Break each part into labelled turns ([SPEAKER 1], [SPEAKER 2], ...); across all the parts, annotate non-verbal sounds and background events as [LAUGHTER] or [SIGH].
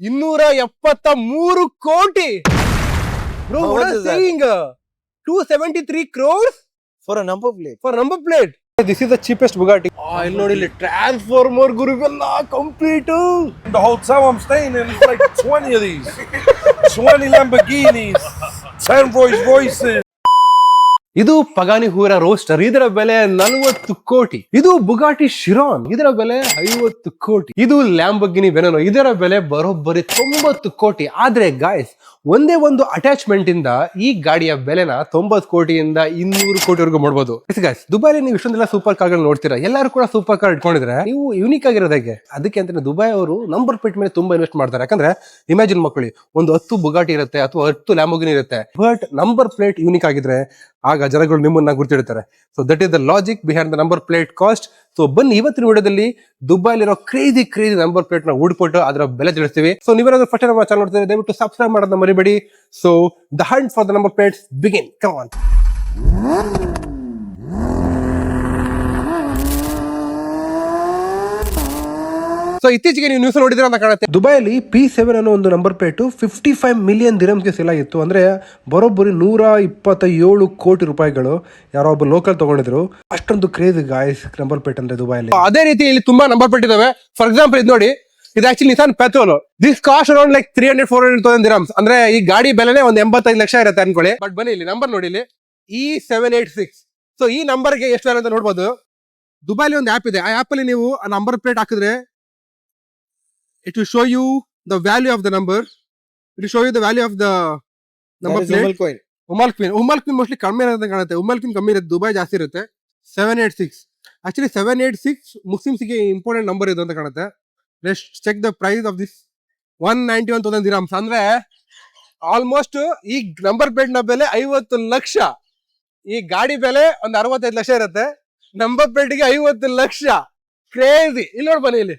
[SPEAKER 1] ಇನ್ನೂರ ಎಪ್ಪತ್ತ ಮೂರು ಕೋಟಿ bro
[SPEAKER 2] How much is that?
[SPEAKER 1] Saying two seventy three crores
[SPEAKER 2] For a number plate.
[SPEAKER 1] For number plate this is the cheapest Bugatti ಇಲ್ಲಿ ನೋಡಿ ಇಲ್ಲಿ transformer ಗುರುವೆಲ್ಲ complete
[SPEAKER 3] The hotel I'm staying in is like 20 of these. 20 Lamborghinis, 10 Rolls Royces.
[SPEAKER 1] ಇದು ಪಗಾನಿ ಹೂರ roster ಇದರ ಬೆಲೆ ನಲವತ್ತು ಕೋಟಿ. ಇದು Bugatti ಶಿರಾನ್. ಇದರ ಬೆಲೆ ಐವತ್ತು ಕೋಟಿ. ಇದು ಲ್ಯಾಂಬಗಿನಿ ವೆನೋ ಇದರ ಬೆಲೆ ಬರೋಬ್ಬರಿ ತೊಂಬತ್ತು ಕೋಟಿ. ಆದ್ರೆ ಗಾಯ್ಸ್ ಒಂದೇ ಒಂದು ಅಟ್ಯಾಚ್ಮೆಂಟ್ ಇಂದ ಈ ಗಾಡಿಯ ಬೆಲೆನ ತೊಂಬತ್ತು ಕೋಟಿಯಿಂದ ಇನ್ನೂರು ಕೋಟಿವರೆಗೂ ಮಾಡ್ಬೋದು. ಗಾಯ್ಸ್ ದುಬೈಲಿ ನೀವು ಇಷ್ಟೊಂದೆಲ್ಲ ಸೂಪರ್ ಕಾರ್ಗಳು ನೋಡ್ತೀರಾ? ಎಲ್ಲರೂ ಕೂಡ ಸೂಪರ್ ಕಾರ್ ಇಟ್ಕೊಂಡಿದ್ರೆ ನೀವು ಯೂನಿಕ್ ಆಗಿರೋದಕ್ಕೆ ಅದಕ್ಕೆ ಅಂತ ದುಬೈ ಅವರು ನಂಬರ್ ಪ್ಲೇಟ್ ಮೇಲೆ ತುಂಬಾ ಇನ್ವೆಸ್ಟ್ ಮಾಡ್ತಾರೆ. ಯಾಕಂದ್ರೆ ಇಮ್ಯಾಜಿನ್ ಮಕ್ಕಳಿ, ಒಂದು ಹತ್ತು ಬುಗಾಟಿ ಇರುತ್ತೆ ಅಥವಾ ಹತ್ತು ಲ್ಯಾಂಬೋಗಿನಿ ಇರುತ್ತೆ. ಬಟ್ ನಂಬರ್ ಪ್ಲೇಟ್ ಯೂನಿಕ್ ಆಗಿದ್ರೆ ಆಗ ಜನಗಳು ನಿಮ್ಮನ್ನ ಗುರ್ತಿಡ್ತಾರೆ. So that is the logic behind the number plate cost so ಬನ್ನಿ ಇವತ್ತಿನ ವಿಡಿಯೋದಲ್ಲಿ ದುಬೈಲಿರೋ ಕ್ರೇಜಿ ಕ್ರೇಜಿ ನಂಬರ್ ಪ್ಲೇಟ್ನ ಉಡ್ಪಟ್ಟು ಅದರ ಬೆಲೆ ತಿಳಿಸ್ತೀವಿ. ಸೊ ನೀವೇನಾದ್ರೂ ಫಸ್ಟ್ ನಮ್ಮ ಚಾನಲ್ ನೋಡ್ತಾರೆ ದಯವಿಟ್ಟು ಸಬ್ಸ್ಕ್ರೈಬ್ ಮಾಡೋದನ್ನ ಮರಿಬೇಡಿ. So the hunt for the number plates begin come on so ಇತ್ತೀಚೆಗೆ ನೀವು ನ್ಯೂಸ್ ನೋಡಿದ್ರೆ ಅಂತ ಕಾಣುತ್ತೆ. ದುಬೈಲಿ ಪಿ ಸೆವೆನ್ ಅನ್ನೋ ಒಂದು number plate fifty five million ದಿರಮ್ಸ್ಗೆ sale ಆಗಿತ್ತು. ಅಂದ್ರೆ ಬರೋಬ್ಬರಿ ನೂರ ಇಪ್ಪತ್ತ ಏಳು ಕೋಟಿ ರೂಪಾಯಿಗಳು ಯಾರೋ ಒಬ್ಬ ಲೋಕಲ್ ತಗೊಂಡಿದ್ರು. ಅಷ್ಟೊಂದು ಕ್ರೇಜ್ ಗಾಯ್ಸ್ ನಂಬರ್ ಪ್ಲೇಟ್ ಅಂದ್ರೆ ದುಬೈಲಿ ಅದೇ ರೀತಿ ಇಲ್ಲಿ ತುಂಬಾ ನಂಬರ್ ಪ್ಲೇಟ್ ಇದಾವೆ. ಫಾರ್ ಎಕ್ಸಾಂಪಲ್ ಇದು ನೋಡಿ ಇದು actually Nissan Patrol this cost around like three hundred four hundred thousand dirhams ಅಂದ್ರೆ ಈ ಗಾಡಿ ಬೆಲೆನೇ ಒಂದು ಎಂಬತ್ತೈದು ಲಕ್ಷ ಇರುತ್ತೆ ಅನ್ಕೊಳ್ಳಿ. ಬಟ್ ಬನ್ನಿ ಇಲ್ಲಿ ನಂಬರ್ ನೋಡಿ ಇಲ್ಲಿ. E seven eight six so ಈ ನಂಬರ್ಗೆ ಎಷ್ಟು ಅಂತ ನೋಡ್ಬೋದು. ದುಬೈಲಿ ಒಂದು ಆಪ್ ಇದೆ. ಆ ಆಪ್ ಅಲ್ಲಿ ನೀವು ಆ ನಂಬರ್ ಪ್ಲೇಟ್ ಹಾಕಿದ್ರೆ you the value of the number it will show you the value of the
[SPEAKER 2] That
[SPEAKER 1] number
[SPEAKER 2] is
[SPEAKER 1] plate
[SPEAKER 2] Umal coin.
[SPEAKER 1] Umm al Quwain Umm al Quwain mostly ಕಮ್ಮಿ ಇರೋದಂತ ಕಾಣುತ್ತೆ. ಉಮಲ್ queen ಕಮ್ಮಿ ಇರುತ್ತೆ Dubai ಜಾಸ್ತಿ ಇರುತ್ತೆ. Seven eight six actually seven eight six ಮುಸ್ಲಿಮ್ಸ್ಗೆ important number ಇದು ಅಂತ ಕಾಣುತ್ತೆ. Lest check the price of this one ninety one thousand dirhams ಅಂದ್ರೆ ಆಲ್ಮೋಸ್ಟ್ ಈ ನಂಬರ್ ಪ್ಲೇಟ್ನ ಬೆಲೆ ಐವತ್ತು ಲಕ್ಷ. ಈ ಗಾಡಿ ಬೆಲೆ ಒಂದು ಅರವತ್ತೈದು ಲಕ್ಷ ಇರುತ್ತೆ. ನಂಬರ್ ಪ್ಲೇಟ್ಗೆ ಐವತ್ತು ಲಕ್ಷ. ಕ್ರೇಜಿ ಇಲ್ಲಿ ನೋಡಿ ಬನ್ನಿ ಇಲ್ಲಿ.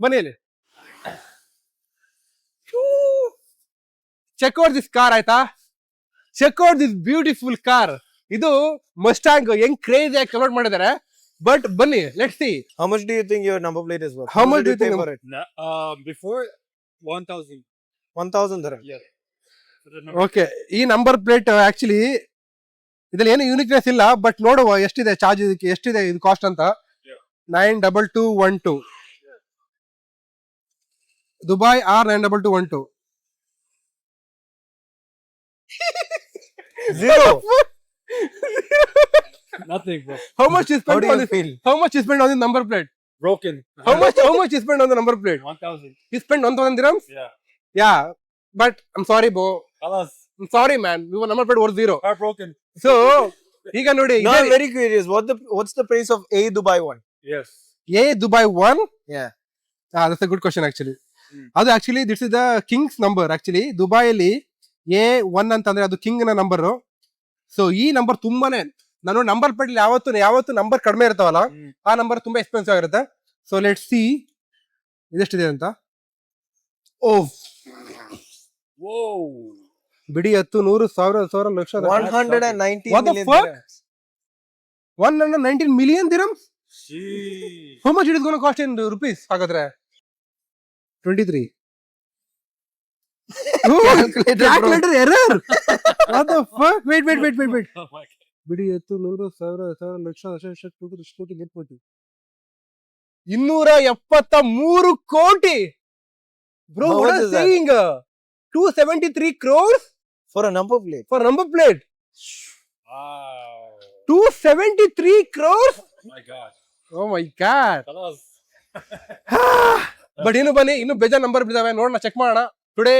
[SPEAKER 1] ಬನ್ನಿ ಇಲ್ಲಿ. ಚೆಕ್ ಔಟ್ ದಿಸ್ ಕಾರ್ ಆಯ್ತಾ check out this beautiful car ಇದು ಮಸ್ಟಾಂಗ್ ಹೆಂಗ್ ಕ್ರೇಜ್ ಆಗಿ ಕನ್ವರ್ಟ್ ಮಾಡಿದ್ದಾರೆ ಬಟ್ ಬನ್ನಿ let see
[SPEAKER 2] how much do you think your number plate is worth
[SPEAKER 1] how much do you think
[SPEAKER 2] for it before it?
[SPEAKER 4] No, uh, before 1000.
[SPEAKER 2] 1000
[SPEAKER 4] ದರ.
[SPEAKER 1] Okay ಈ number plate actually ಇದ್ರಲ್ಲಿ ಏನು uniqueness ಇಲ್ಲ but ನೋಡುವ ಎಷ್ಟಿದೆ charge ಇದಕ್ಕೆ ಎಷ್ಟಿದೆ ಇದು ಕಾಸ್ಟ್ ಅಂತ
[SPEAKER 4] Yeah.
[SPEAKER 1] Nine double two one two Dubai R nine double two one two
[SPEAKER 2] Zero. [LAUGHS] [LAUGHS]
[SPEAKER 4] Nothing, bro.
[SPEAKER 1] How much is
[SPEAKER 2] How
[SPEAKER 1] spent
[SPEAKER 2] do
[SPEAKER 1] on
[SPEAKER 2] you
[SPEAKER 1] this?
[SPEAKER 2] feel?
[SPEAKER 1] How much is spent on the number plate?
[SPEAKER 4] Broken.
[SPEAKER 1] How much? [LAUGHS] How much is spent on the number plate?
[SPEAKER 4] 1000.
[SPEAKER 1] You spent one thousand dirhams?
[SPEAKER 4] Yeah.
[SPEAKER 1] Yeah, but I'm sorry, bro.
[SPEAKER 4] Alas.
[SPEAKER 1] I'm sorry, man. Your number plate was zero.
[SPEAKER 4] Heartbroken.
[SPEAKER 1] So ಈಗ ನೋಡಿ
[SPEAKER 2] Now I'm very curious. What the what's the price of a Dubai one?
[SPEAKER 4] Yes.
[SPEAKER 1] A Dubai one
[SPEAKER 2] Yeah.
[SPEAKER 1] That's a good question actually
[SPEAKER 4] hmm.
[SPEAKER 1] ಅದು actually this is the king's number actually ದುಬೈಯಲ್ಲಿ A one ಅಂತಂದ್ರೆ ಅದು ಕಿಂಗ್ನ number so ಈ number ತುಂಬಾನೇ ನಾನು number plate ಯಾವತ್ತು ಯಾವತ್ತು number ಕಡಿಮೆ ಇರ್ತಾವಲ್ಲ ಆ ನಂಬರ್ ತುಂಬಾ ಎಕ್ಸ್ಪೆನ್ಸಿವ್ ಆಗಿರುತ್ತೆ. ಸೊ ಲೆಟ್ ಸಿ ಇದೆಷ್ಟಿದೆ ಅಂತ? ಓ
[SPEAKER 4] ಓ
[SPEAKER 1] ಬಿಡಿ ಹತ್ತು ನೂರು ಸಾವಿರ ಸಾವಿರ ಲಕ್ಷ.
[SPEAKER 2] 190
[SPEAKER 1] What the
[SPEAKER 2] million
[SPEAKER 1] fuck?
[SPEAKER 2] dirhams.
[SPEAKER 1] One hundred nineteen million
[SPEAKER 4] dirhams
[SPEAKER 1] how much it is gonna cost in rupees ಹಾಗಾದ್ರೆ? Twenty three.
[SPEAKER 2] Calculator
[SPEAKER 1] error what the fuck wait wait wait wait wait
[SPEAKER 4] Oh.
[SPEAKER 1] ಬಿಡಿ ಎತ್ತು ನೂರು ಸಾವಿರ ಸಾವಿರ ಲಕ್ಷ ಲಕ್ಷ ಲಕ್ಷ ಕೋಟಿ ಕೋಟಿ get ಕೋಟಿ ಇನ್ನೂರ ಎಪ್ಪತ್ತ ಮೂರು ಕೋಟಿ
[SPEAKER 2] bro is that?
[SPEAKER 1] Saying two seventy three crores
[SPEAKER 2] For a number plate.
[SPEAKER 1] For number plate
[SPEAKER 4] Wow.
[SPEAKER 1] Two seventy three crores
[SPEAKER 4] Oh my god.
[SPEAKER 1] Oh my god
[SPEAKER 4] Alas.
[SPEAKER 1] But ಇನ್ನು ಬನ್ನಿ ಇನ್ನು ಬೇಜಾರ್ ನಂಬರ್ ಬಿದ್ದಾವೆ ನೋಡೋಣ ಚೆಕ್ ಮಾಡೋಣ ಟುಡೇ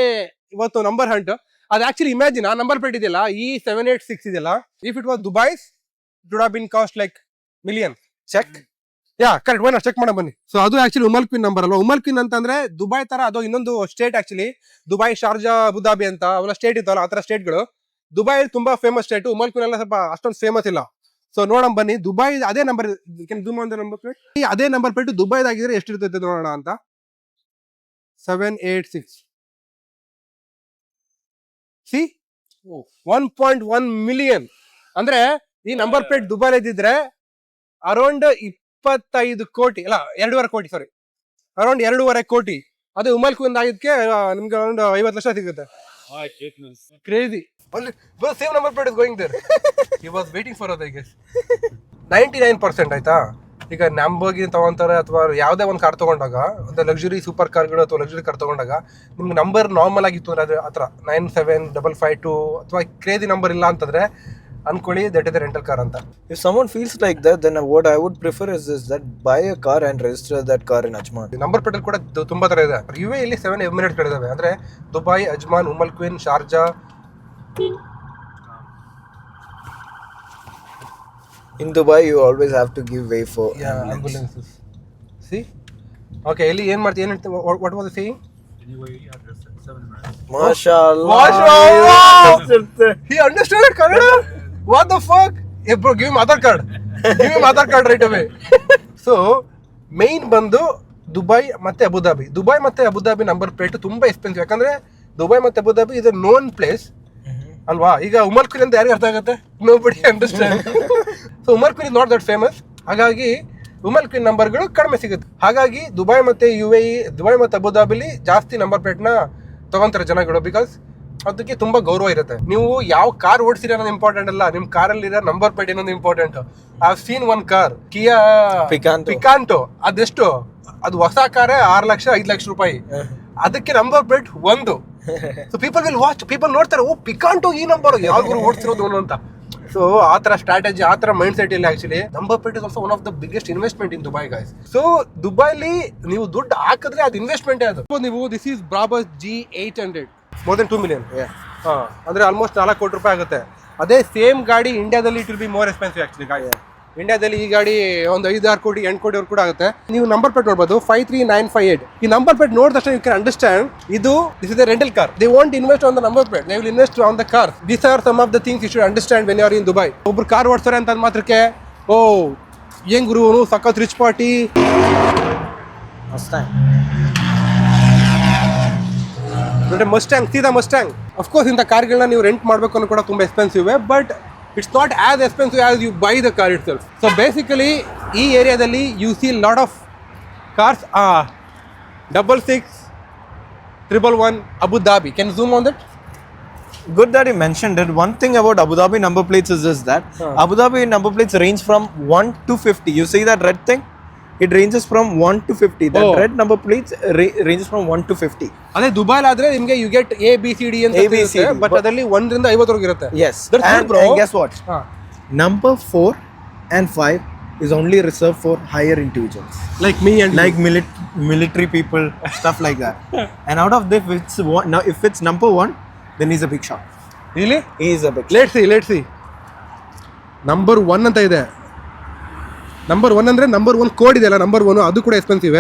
[SPEAKER 1] ಇವತ್ತು number hunt ಅದು actually imagine ಆ number plate ಇದೆಯಲ್ಲ ಈ ಸೆವೆನ್ ಏಟ್ ಸಿಕ್ಸ್ ಇದೆಯಲ್ಲ if it was Dubai's would have been cost like million
[SPEAKER 2] check
[SPEAKER 1] yeah correct ಬನ್ನಿ ಚೆಕ್ ಮಾಡ ಬನ್ನಿ. ಸೊ ಅದು ಆಕ್ಚುಲಿ ಉಮಲ್ ಕ್ವಿನ್ ನಂಬರ್ ಅಲ್ವಾ? ಉಮಲ್ ಕ್ವಿನ್ ಅಂತಂದ್ರೆ ದುಬೈ ತರ ಅದು ಇನ್ನೊಂದು state actually Dubai Sharjah Abu Dhabi ಅಂತ ಅವೆಲ್ಲ ಸ್ಟೇಟ್ ಇತ್ತಲ್ಲ ಆ ತರ ಸ್ಟೇಟ್ಗಳು ದುಬೈ ತುಂಬಾ famous state Umm al Quwain ಎಲ್ಲ ಸ್ವಲ್ಪ ಅಷ್ಟೊಂದು ಫೇಮಸ್ ಇಲ್ಲ. ಸೊ ನೋಡೋಣ ಬನ್ನಿ. ದುಬೈ ಅದೇ ನಂಬರ್ ನಂಬರ್ ಪ್ಲೇಟ್ ಅದೇ ನಂಬರ್ ಪ್ಲೇಟ್ ದುಬೈದಾಗಿದ್ರೆ ಎಷ್ಟಿರ್ತೈತೆ ನೋಡೋಣ ಅಂತ? Seven eight six C one point one million ಅಂದ್ರೆ ಈ ನಂಬರ್ ಪ್ಲೇಟ್ ದುಬೈ ಇದ್ದಿದ್ರೆ ಅರೌಂಡ್ ಇಪ್ಪತ್ತೈದು ಕೋಟಿ ಅಲ್ಲ ಎರಡೂವರೆ ಕೋಟಿ ಸಾರಿ ಅರೌಂಡ್ ಎರಡೂವರೆ ಕೋಟಿ. ಅದು ಉಮಲ್ ಕುಂದ್ ಆಗಿದ್ಕೆ ಆ, ನಿಮ್ಗೆ ಅರೌಂಡ್ ಐವತ್ತು ಲಕ್ಷ ಸಿಗುತ್ತೆ. Crazy same number plate going there he was waiting for ಅದ್ I guess ninety nine percent ಆಯ್ತಾ? ಈಗ ನ್ಯಾಂಬೋಗಿ ತಗೊಂತಾರೆ ಅಥವಾ ಯಾವುದೇ ಒಂದು ಕಾರ್ ತಗೊಂಡಾಗ ಒಂದು ಲಕ್ಸುರಿ ಸೂಪರ್ ಕಾರ್ಗಳು ಅಥವಾ ಲಕ್ಸುರಿ ಕಾರ್ ತಗೊಂಡಾಗ ನಿಮ್ಗೆ ನಂಬರ್ ನಾರ್ಮಲ್ ಆಗಿತ್ತು ಅಂದ್ರೆ ಅದು ಆ ಥರ nine seven double five two ಅಥವಾ ಕ್ರೇಜಿ ನಂಬರ್ ಇಲ್ಲ ಅಂತಂದ್ರೆ ಅನ್ಕೊಳ್ಳಿ ದಟ್ ಇಸ್ ರೆಂಟಲ್ ಕಾರ್ ಅಂತ.
[SPEAKER 2] If someone feels like that then what I would prefer is is that buy a car and register that car in Ajman
[SPEAKER 1] number plate ಕೂಡ ತುಂಬ ತರ ಇದೆ. U A ಇಲ್ಲಿ seven ಎಮಿರೇಟ್ಗಳಿದಾವೆ ಅಂದ್ರೆ Dubai Ajman Umm al Quwain Sharjah
[SPEAKER 2] in Dubai you always have to give way for
[SPEAKER 1] ambulances see okay ಇಲ್ಲಿ ಏನು ಮಾಡ್ತೀಯ ಏನು ಹೇಳ್ತೀವಿ what what was the see ಬಂದು ದುಬೈ ಮತ್ತೆ ಅಬುದಾಬಿ ದುಬೈ ಮತ್ತೆ ಅಬುದಾಬಿ ನಂಬರ್ ಪ್ಲೇಟ್ ತುಂಬಾ ಎಕ್ಸ್ಪೆನ್ಸಿವ್ ಯಾಕಂದ್ರೆ ದುಬೈ ಮತ್ತೆ Abu Dhabi is a known place ಅಲ್ವಾ? ಈಗ ಉಮಲ್ ಕುರಿ ಅಂತ ಯಾರಿಗೆ ಅರ್ಥ ಆಗುತ್ತೆ? Nobody understand so Umm al Quwain not that famous ಹಾಗಾಗಿ ಉಮರ್ ಕ್ವಿನ್ ನಂಬರ್ಗಳು ಕಡಿಮೆ ಸಿಗುತ್ತೆ. ಹಾಗಾಗಿ ದುಬೈ ಮತ್ತೆ ಯು ಎ ದುಬೈ ಮತ್ತು ಅಬುದಾಬಿಲಿ ಜಾಸ್ತಿ ನಂಬರ್ ಪ್ಲೇಟ್ನ ತಗೊಂತಾರೆ ಜನಗಳು ಬಿಕಾಸ್ ಅದಕ್ಕೆ ತುಂಬ ಗೌರವ ಇರುತ್ತೆ. ನೀವು ಯಾವ ಕಾರ್ ಓಡಿಸಿರಿ ಅನ್ನೋದು ಇಂಪಾರ್ಟೆಂಟ್ ಅಲ್ಲ ನಿಮ್ ಕಾರಲ್ಲಿರೋ ನಂಬರ್ ಪ್ಲೇಟ್ ಏನೋ important I seen one car Kia
[SPEAKER 2] Picanto
[SPEAKER 1] Picanto ಅದೆಷ್ಟು? ಅದು ಹೊಸ ಕಾರೇ ಆರು ಲಕ್ಷ ಐದು ಲಕ್ಷ ರೂಪಾಯಿ. ಅದಕ್ಕೆ ನಂಬರ್ ಪ್ಲೇಟ್ ಒಂದು. So people will watch people ನೋಡ್ತಾರೆ ಓ ಪಿಕಾಂಟು ಈ ನಂಬರ್ ಯಾವ್ದು ಓಡಿಸಿರೋದು ಅಂತ. ಸೊ ಆ ತರ ಸ್ಟ್ರಾಟಜಿ ಆ ತರ ಮೈಂಡ್ ಸೆಟ್ ಇಲ್ಲ actually number plate is also one of the biggest investment in Dubai guys so ದುಬೈಲಿ ನೀವು ದುಡ್ಡು ಹಾಕಿದ್ರೆ ಅದು ಇನ್ವೆಸ್ಟ್ಮೆಂಟ್ ಅದು. ನೀವು this is Brabus G eight hundred more then two
[SPEAKER 2] million.
[SPEAKER 1] ಹಾ ಅಂದ್ರೆ ಆಲ್ಮೋಸ್ಟ್ ನಾಲ್ಕು ಕೋಟಿ ರೂಪಾಯಿ ಆಗುತ್ತೆ. ಅದೇ ಸೇಮ್ ಗಾಡಿ ಇಂಡಿಯಾದಲ್ಲಿ it will be more expensive actually ಗಾಡಿ ಇಂಡಿಯಾದಲ್ಲಿ ಈ ಗಾಡಿ ಒಂದು ಐದು ಆರು ಕೋಟಿ ಎಂಟು ಕೋಟಿ ಕೂಡ ಆಗುತ್ತೆ. ನೀವು ನಂಬರ್ ಪ್ಲೇಟ್ ನೋಡಬಹುದು five three nine five eight ಈ ನಂಬರ್ ಪ್ಲೇಟ್ ನೋಡಿದ ತಕ್ಷಣ ಯು ಕ್ಯಾನ್ ಅಂಡರ್ಸ್ಟ್ಯಾಂಡ್ ಇದು this is rental car they want invest on the number plate they will invest on the car this are some of the things you should understand when are in Dubai ಒಬ್ರು car ಓಡಿಸ್ತಾರೆ ಅಂತ ಮಾತ್ರಕ್ಕೆ ಓ ಏನ್ ಗುರು ಸಖತ್ rich party Mustang ಸೀದಾ Mustang of course ಇಂಥ ಕಾರ್ಗಳನ್ನ ನೀವು ರೆಂಟ್ ಮಾಡಬೇಕು ಅನ್ನೋ ಕೂಡ ತುಂಬ expensive but It's not as expensive as you buy the car itself so basically ಈ ಏರಿಯಾದಲ್ಲಿ you see lot of cars double six triple one Abu Dhabi can zoom on that
[SPEAKER 2] Good that you mentioned it. One thing about Abu Dhabi number plates is this that Abu Dhabi number plates range from 1 to 50. You see that red thing? It ranges from 1 to 50. That
[SPEAKER 1] Oh.
[SPEAKER 2] red number plates ra- ranges from 1 to 50.
[SPEAKER 1] ಅದೇ ದುಬೈಲ್ ಆದ್ರೆ ನಿಮಗೆ you get A B C D ಅಂತ
[SPEAKER 2] A, B, C, D,
[SPEAKER 1] but
[SPEAKER 2] but-
[SPEAKER 1] ಅದರಲ್ಲಿ ಒಂದರಿಂದ ಐವತ್ತವರೆಗೆ ಇರುತ್ತೆ
[SPEAKER 2] and guess what? Number 4 and 5 is only reserved for higher individuals.
[SPEAKER 1] like me and
[SPEAKER 2] Like milit- military people, stuff like that. And out of this, if it's, one, now if it's number 1, then he's a big shot.
[SPEAKER 1] really
[SPEAKER 2] He is a big shot.
[SPEAKER 1] see let's see see number one ಅಂತ ಇದೆ number one ಅಂದ್ರೆ number one code ಇದೆಯಲ್ಲ number one ಅದು ಕೂಡ expensive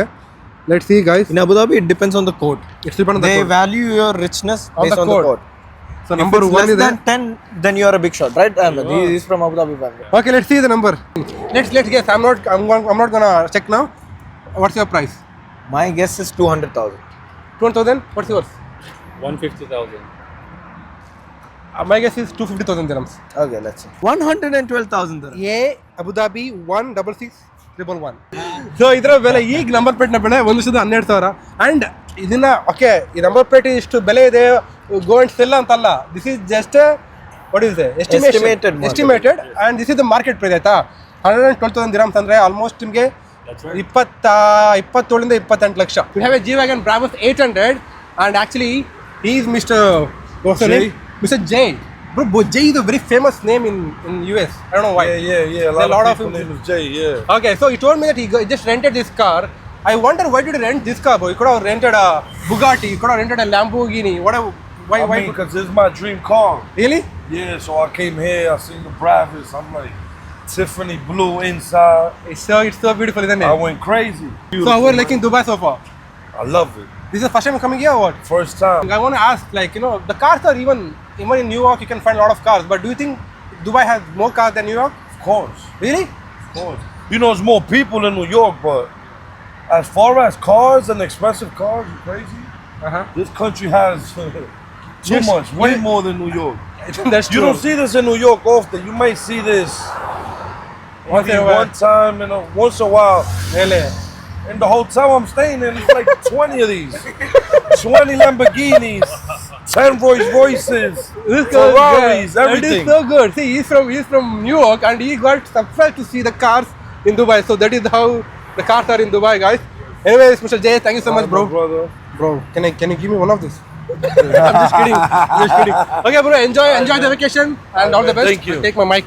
[SPEAKER 1] let see guys
[SPEAKER 2] In Abu Dhabi, it depends on the code.
[SPEAKER 1] It's depend
[SPEAKER 2] They value your richness
[SPEAKER 1] On
[SPEAKER 2] based
[SPEAKER 1] the
[SPEAKER 2] on the code. So
[SPEAKER 1] number
[SPEAKER 2] it's one
[SPEAKER 1] ಇದೆ
[SPEAKER 2] 10, then you are a big shot, right? Ahmed? He is from Abu Dhabi family.
[SPEAKER 1] Okay let see the number let's let's guess I'm not I'm not gonna check now what's your price
[SPEAKER 2] My guess is 200,000.
[SPEAKER 1] Twenty thousand what's yours
[SPEAKER 4] 150,000.
[SPEAKER 1] My guess is two fifty thousand dirhams
[SPEAKER 2] Okay, let's see. 112,000 thousand
[SPEAKER 1] A Abu Dhabi one double six triple one so ಇದರ ಬೆಲೆ ಈಗ number ಪ್ಲೇಟ್ನ ಬೆಲೆ ಒಂದು ಲಕ್ಷದ ಹನ್ನೆರಡು ಸಾವಿರ. And ಇದನ್ನ okay ಈ ನಂಬರ್ ಪ್ಲೇಟ್ ಇಷ್ಟು ಬೆಲೆ ಇದೆ ಗೋ ಅಂಡ್ ಸೆಲ್ ಅಂತಲ್ಲ this is just what is
[SPEAKER 2] Estimated market.
[SPEAKER 1] Estimated and this is the market price ಆಯ್ತಾ? Hundred and twelve thousand dirhams ಅಂದರೆ ಆಲ್ಮೋಸ್ಟ್ ನಿಮಗೆ ಇಪ್ಪತ್ತ ಇಪ್ಪತ್ತೇಳಿಂದ ಇಪ್ಪತ್ತೆಂಟು lakh. You have a G wagon Brabus eight hundred and actually is
[SPEAKER 3] mister
[SPEAKER 1] Mr. Jay. Bro, Jay is a very famous name in, in US. I don't know why.
[SPEAKER 3] Yeah, yeah, yeah. A lot, of, people name Jay. Yeah.
[SPEAKER 1] Okay, so he told me that he just rented this car. I wonder why did he rent this car, bro? He could have rented a Bugatti. He could have rented a Lamborghini. Whatever. Why?
[SPEAKER 3] I
[SPEAKER 1] why?
[SPEAKER 3] mean, because is my dream car.
[SPEAKER 1] really?
[SPEAKER 3] Yeah, so I came here. I seen the privates. I'm like Tiffany blue inside.
[SPEAKER 1] It's so it's so beautiful, isn't it?
[SPEAKER 3] I went crazy.
[SPEAKER 1] so how are you liking Dubai so far?
[SPEAKER 3] I love it.
[SPEAKER 1] This is the first time you're coming here, or what?
[SPEAKER 3] First time.
[SPEAKER 1] I want to ask, like you know, the cars are even even in New York you can find a lot of cars, but do you think Dubai has more cars than New York?
[SPEAKER 3] Of course.
[SPEAKER 1] Really?
[SPEAKER 3] Of course. You know, there's more people in New York, but as far as cars and expensive cars, you crazy?
[SPEAKER 1] Uh huh.
[SPEAKER 3] This country has [LAUGHS] too
[SPEAKER 1] Yes,
[SPEAKER 3] much, way
[SPEAKER 1] yes.
[SPEAKER 3] more than New York. [LAUGHS]
[SPEAKER 1] That's true.
[SPEAKER 3] You don't see this in New York often. You might see this
[SPEAKER 1] Once in a while.
[SPEAKER 3] one time in a once a while.
[SPEAKER 1] Really?
[SPEAKER 3] In the hotel I'm staying in, it's like 20 of these. 20 Lamborghinis, 10 Rolls Royces,
[SPEAKER 1] This
[SPEAKER 3] Ferraris,
[SPEAKER 1] guy,
[SPEAKER 3] everything.
[SPEAKER 1] It is so good. See, he's from he's from New York and he got surprised to see the cars in Dubai. So that is how the cars are in Dubai, guys. Anyways, Mr. Jay, thank you so much, bro.
[SPEAKER 3] brother.
[SPEAKER 1] Bro, can I can you give me one of this? [LAUGHS] I'm just kidding. I'm just kidding. Okay, bro. Enjoy enjoy the vacation and all the best.
[SPEAKER 3] Thank you.
[SPEAKER 1] I'll take my mic.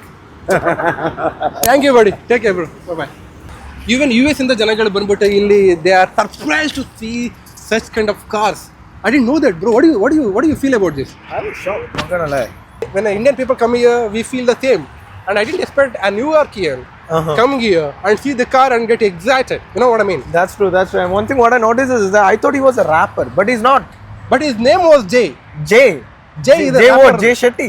[SPEAKER 1] Thank you, buddy. Take care, bro. Bye bye. Even U S ಇಂದ ಜನಗಳು ಬಂದ್ಬಿಟ್ಟು ಇಲ್ಲಿ they are surprise to see such kind of cars I D know that bro what you what you what you feel about this
[SPEAKER 2] I'm shocked. Not gonna lie.
[SPEAKER 1] when Indian people come here, we feel the same. And I didn't expect a New Yorkian
[SPEAKER 2] Uh-huh.
[SPEAKER 1] come here and see the car and get excited. You know what I mean?
[SPEAKER 2] That's true. That's true. And one thing what I noticed is that I thought he was a rapper, but he's not.
[SPEAKER 1] But his name was Jay.
[SPEAKER 2] Jay.
[SPEAKER 1] Jay is a
[SPEAKER 2] Jay what?
[SPEAKER 1] rapper.
[SPEAKER 2] Jay Shetty.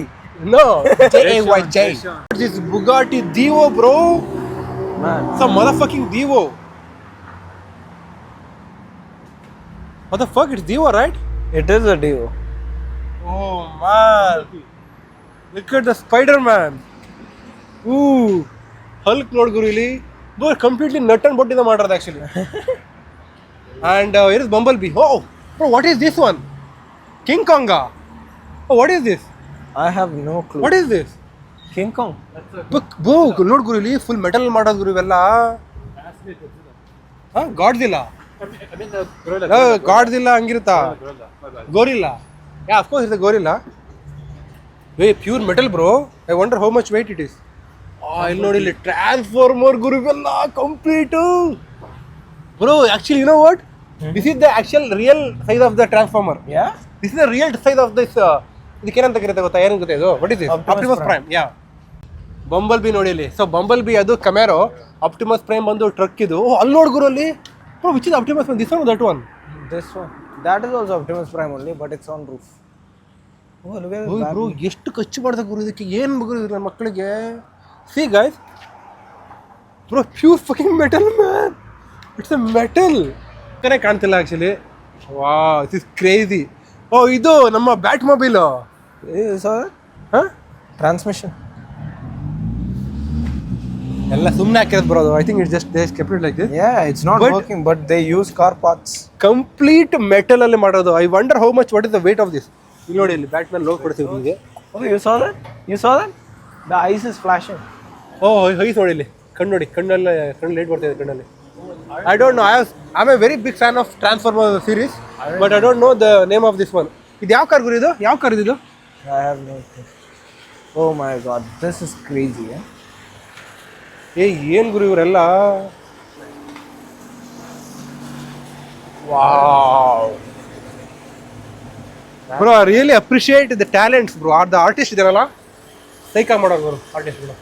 [SPEAKER 1] No, [LAUGHS] J A Y J.
[SPEAKER 4] Jay Sean.
[SPEAKER 1] This Bugatti Divo, bro.
[SPEAKER 2] Man.
[SPEAKER 1] Some motherfucking Divo. What the fuck? It's Divo, right?
[SPEAKER 2] It is a Dio.
[SPEAKER 1] Oh man. Look at the Spider Man. Ooh. Hulk ನೋಡ್ ಗುರು ಇಲ್ಲಿ ಬೋ completely nut and ಬೊಟ್ಟಿಂದ ಮಾಡಿರೋದು actually [LAUGHS] and ಇರ್ is Bumblebee oh bro what is this one king Kanga what is this
[SPEAKER 2] I have no clue.
[SPEAKER 1] What is this
[SPEAKER 2] King Kong?
[SPEAKER 1] ಬೋ ನೋಡ್ ಗುರು ಇಲ್ಲಿ full metal ಮಾಡೋದು ಗುರು ಇವೆಲ್ಲ. ಹಾಂ ಗಾಡ್ದಿಲ್ಲ. ಗಾಡ್ದಿಲ್ಲ ಹಂಗಿರುತ್ತಾ. ಗೋರಿಲ್ಲ ಯಾ ಅಫ್ಕೋರ್ಸ್ ಇರುತ್ತೆ gorilla way pure metal bro I wonder how much weight it is ಇಲ್ಲಿ ನೋಡಿ ಇಲ್ಲಿ ಟ್ರಾನ್ಸ್ಫಾರ್ಮರ್ ಗುರು ಇವೆಲ್ಲ complete bro actually you know what this is the actual real size of the
[SPEAKER 2] transformer?
[SPEAKER 1] This is the real size of this ಇದಕ್ಕೆ ಏನಂತ ಕರೀತಾ ಗೊತ್ತಾ? ಏನು ಗೊತ್ತಾ ಇದು? What is this
[SPEAKER 2] Optimus
[SPEAKER 1] Prime yeah Bumblebee ನೋಡಿ ಇಲ್ಲಿ. ಸೊ ಬಂಬಲ್ ಬಿ ಅದು ಕಮ್ಯಾರೋ ಆಪ್ಟಿಮಸ್ ಪ್ರೈಮ್ ಬಂದು ಟ್ರಕ್ ಇದು. ಅಲ್ಲಿ ನೋಡ್ಗುರು ಅಲ್ಲಿ. Which is Optimus this one that one
[SPEAKER 2] this one That is also Optimus Prime only, but it's on roof
[SPEAKER 1] bro ಎಷ್ಟು ಖರ್ಚು ಮಾಡ್ದ ಗುರು ಇದಕ್ಕೆ? ಏನು ಗುರು ಇದು ನನ್ನ ಮಕ್ಕಳಿಗೆ? See guys bro pure fucking metal man it's a metal ಕರೆ ಕಾಣ್ತಿಲ್ಲ ಆ್ಯಕ್ಚುಲಿ ವಾ ಇಟ್ ಇಸ್ ಕ್ರೇಜಿ ಓ ಇದು ನಮ್ಮ ಬ್ಯಾಟ್ ಮೊಬೈಲು? ಹಾಂ
[SPEAKER 2] Transmission.
[SPEAKER 1] ಎಲ್ಲ ಸುಮ್ಮನೆ ಹಾಕಿರೋದು ಬರೋದು I think it's just they kept like this
[SPEAKER 2] yeah it's not
[SPEAKER 1] working
[SPEAKER 2] working, but they use car parts.
[SPEAKER 1] Complete metal ಅಲ್ಲಿ ಮಾಡೋದು I wonder how much what is the weight of this ಇಲ್ಲಿ ನೋಡಿ ಇಲ್ಲಿ bat ಮೇಲೆ load ಕೊಡ್ತೀವಿ ನಿಮಗೆ
[SPEAKER 2] you you saw that? You saw that? The ice is flashing.
[SPEAKER 1] Oh eyes ನೋಡಿ ಇಲ್ಲಿ ಕಣ್ಣು ನೋಡಿ ಕಣ್ಣಲ್ಲಿ ಕಣ್ಣು ಲೈಟ್ ಇದೆ ಕಣ್ಣಲ್ಲಿ I don't know I I am a very big fan of transformer series but I don't know the name of this one ಇದು ಯಾವ ಕಾರ್ ಗುರು ಇದು ಯಾವ ಕಾರ್ ಇದು
[SPEAKER 2] ಓ my no this Oh my god, this is crazy. Eh?
[SPEAKER 1] ಏ ಏನು ಗುರು ಇವರೆಲ್ಲ? Bro really appreciate the talents bro are the artist ಇದೆಯಲ್ಲ ಸೈಕಾ ಮಾಡೋರು ಗುರು ಆರ್ಟಿಸ್ಟ್ಗಳು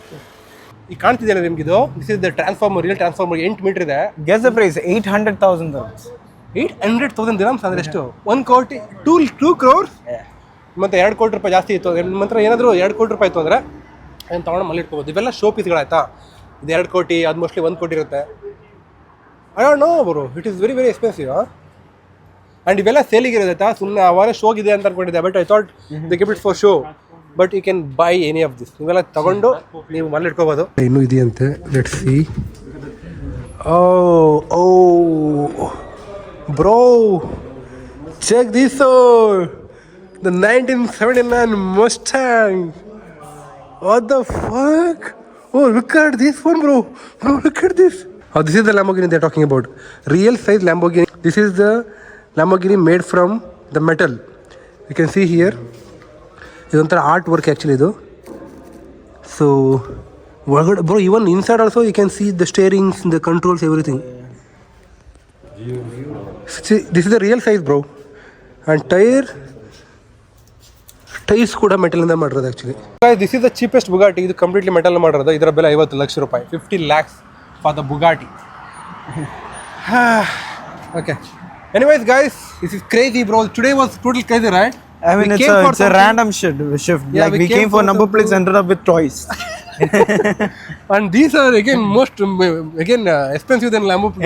[SPEAKER 1] ಈಗ ಕಾಣ್ತಿದೆಯಲ್ಲ ನಿಮ್ಗೆ ಇದು? This is the transformer real transformer ಎಂಟು ಮೀಟರ್ ಇದೆ.
[SPEAKER 2] Guess price price 800,000 dirhams.
[SPEAKER 1] Eight hundred thousand dirhams ಅಂದ್ರೆ ಎಷ್ಟು? ಒನ್ ಕೋಟಿ ಟೂ ಟೂ ಕ್ರೋರ್ಸ್
[SPEAKER 2] Yeah.
[SPEAKER 1] ಮತ್ತೆ ಎರಡು ಕೋಟಿ ರೂಪಾಯಿ ಜಾಸ್ತಿ ಇತ್ತು. ನಿಮ್ಮ ಹತ್ರ ಏನಾದರೂ ಎರಡು ಕೋಟಿ ರೂಪಾಯಿ ಇತ್ತು ಅಂದರೆ ಏನು ತೊಗೊಂಡು ಮಲ್ಲಿ ಇಟ್ಕೋಬೋದು. ಇವೆಲ್ಲ ಶೋ ಪೀಸ್ಗಳಾಯ್ತಾ ಇದು ಎರಡು ಕೋಟಿ, ಅದು ಮೋಸ್ಟ್ಲಿ ಒಂದು ಕೋಟಿ ಇರುತ್ತೆ. I don't know bro it is very very expensive and ಇವೆಲ್ಲ ಸೇಲಿಗೆ ಇರೋದೈತಾ ಸುಮ್ಮನೆ ಅವಾಗ ಶೋಗಿದೆ ಅಂತ ಅನ್ಕೊಂಡಿದ್ದೆ but I thought the gift it for show but you can buy any of this ನೀವೆಲ್ಲ ತಗೊಂಡು ನೀವು ಮನೇಲಿ ಇಟ್ಕೋಬೋದು. ಇನ್ನೂ ಇದೆಯಂತೆ? Let see oh oh bro check this the 1979 most What the fuck? Oh, look at this one, bro. Bro, look at this. Oh, this is the Lamborghini they're talking about. Real size Lamborghini. This is the Lamborghini made from the metal. You can see here. ಇದೊಂಥರ art work actually ಇದು so ಒಳಗಡೆ bro even inside also you can see the steerings the controls everything this is the real size bro and tyre Tyres ಕೂಡ ಮೆಟಲಿಂದ ಮಾಡಿರೋದು actually this is the cheapest Bugatti ಇದು completely metal ಮಾಡಿರೋದು. ಇದರ ಬೆಲೆ ಐವತ್ತು ಲಕ್ಷ ರೂಪಾಯಿ. Fifty lakhs for the Bugatti okay anyways guys this is crazy bro today was total crazy right
[SPEAKER 2] I mean, it's, a, it's a random shit, shift.
[SPEAKER 1] Yeah,
[SPEAKER 2] like
[SPEAKER 1] we
[SPEAKER 2] we,
[SPEAKER 1] came
[SPEAKER 2] came, for
[SPEAKER 1] for
[SPEAKER 2] number
[SPEAKER 1] place
[SPEAKER 2] plates, ended up with toys.
[SPEAKER 1] And these are again most again expensive then plates.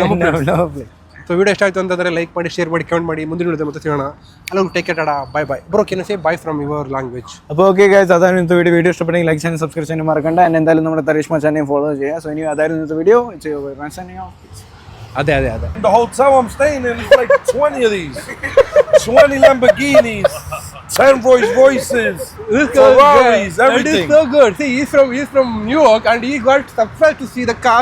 [SPEAKER 2] number plate.
[SPEAKER 1] So video ಎಷ್ಟಾಯ್ತು ಅಂತಂದ್ರೆ like ಮಾಡಿ share ಮಾಡಿ comment ಮಾಡಿ ಮುಂದಿನ video ಮತ್ತೆ ಸಿಗೋಣ ಅಲ್ಲ take care tada bye bye bro can say bye from your language
[SPEAKER 2] അപ്പോൾ ഓക്കെ ഗൈസ് അതായിരുന്നു ഇന്നത്തെ വീഡിയോ വീഡിയോ ഇഷ്ടപ്പെട്ടെങ്കിൽ ലൈക്ക് ചെയ്യാൻ സബ്സ്ക്രൈബ് ചെയ്യാൻ മറക്കണ്ട and എന്തായാലും നമ്മുടെ തരീഷ്മ ചാനൽ ഫോളോ ചെയ്യുക സോ ഇനി അതായിരുന്നു ഇന്നത്തെ വീഡിയോ
[SPEAKER 1] ಅದೇ ಅದೇ ಅದೇ
[SPEAKER 3] The hotel I'm staying in is like 20 of these. 20 Lamborghinis, 10 Rolls Royces,
[SPEAKER 1] This guy-
[SPEAKER 3] Ferraris,
[SPEAKER 1] That is
[SPEAKER 3] everything.
[SPEAKER 1] so good. See, he's from he's from New York and he got surprised to see the car